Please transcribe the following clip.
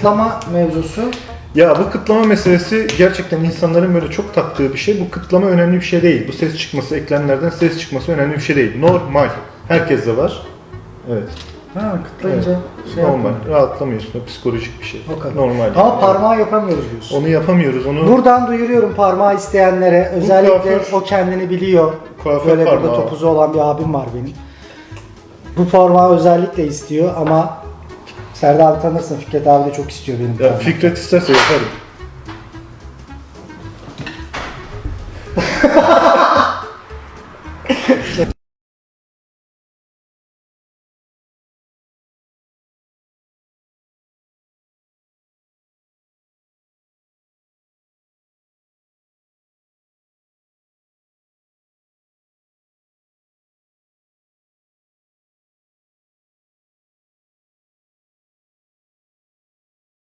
kıtlama mevzusu. Ya bu kıtlama meselesi gerçekten insanların böyle çok taktığı bir şey. Bu kıtlama önemli bir şey değil. Bu ses çıkması, eklemlerden ses çıkması önemli bir şey değil. Normal. Herkeste var. Evet. Ha kıtlayınca şey Normal. yapma. Rahatlamıyorsun. O psikolojik bir şey. O kadar. Normal. Ama Yani parmağı yapamıyoruz diyorsun. Onu yapamıyoruz. Onu Buradan duyuruyorum parmağı isteyenlere. Özellikle kuaför- o kendini biliyor. Kuaför Böyle burada parmağı. topuzu olan bir abim var benim. Bu parmağı özellikle istiyor ama Serdar abi tanırsın. Fikret abi de çok istiyor benim. Ya tanım. Fikret isterse yaparım.